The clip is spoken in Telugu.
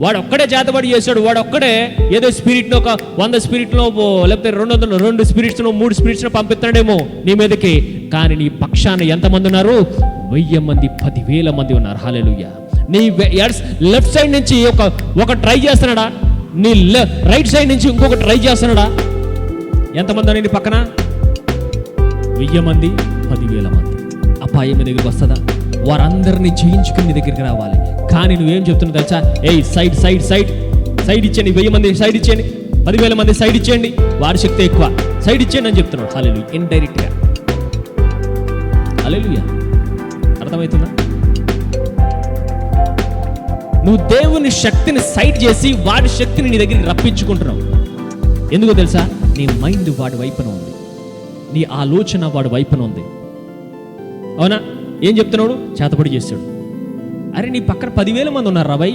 వాడు ఒక్కడే చేతబడి చేశాడు వాడు ఒక్కడే ఏదో స్పిరిట్ను ఒక వంద స్పిరిట్లో లేకపోతే రెండు వందలు రెండు స్పిరిట్స్ను మూడు స్పిరిట్స్ను పంపిస్తున్నాడేమో నీ మీదకి. కానీ నీ పక్షాన ఎంతమంది ఉన్నారు? వెయ్యి మంది పదివేల మంది ఉన్నారు. హాలేలుయ్య నీ లెఫ్ట్ సైడ్ నుంచి ఒక ఒక ట్రై చేస్తున్నాడా? నీ రైట్ సైడ్ నుంచి ఇంకొక ట్రై చేస్తున్నాడా? ఎంతమంది నీ పక్కన? వెయ్యి మంది పదివేల మంది. అపాయం మీ దగ్గరికి వస్తుందా? వారందరినీ చేయించుకుని మీ దగ్గరికి రావాలి. కానీ నువ్వేం చెప్తున్నావు తెలుసా? ఏయ్ సైడ్ సైడ్ సైడ్. సైడ్ ఇచ్చేయండి వెయ్యి మంది సైడ్ ఇచ్చేయండి. పదివేల మంది సైడ్ ఇచ్చేయండి. వారి శక్తి ఎక్కువ. సైడ్ ఇచ్చేయండి అని చెప్తున్నాడు. హాలేలు ఇండైరెక్ట్గా హాలేలుయా అర్థమవుతుందా? నువ్వు దేవుని శక్తిని సైడ్ చేసి వాడి శక్తిని నీ దగ్గరికి రప్పించుకుంటున్నావు. ఎందుకో తెలుసా? నీ మైండ్ వాడి వైపున ఉంది. నీ ఆలోచన వాడి వైపున ఉంది. అవునా? ఏం చెప్తున్నాడు? చేతపడి చేస్తాడు. అరే నీ పక్కన పదివేల మంది ఉన్నారు రాబాయ్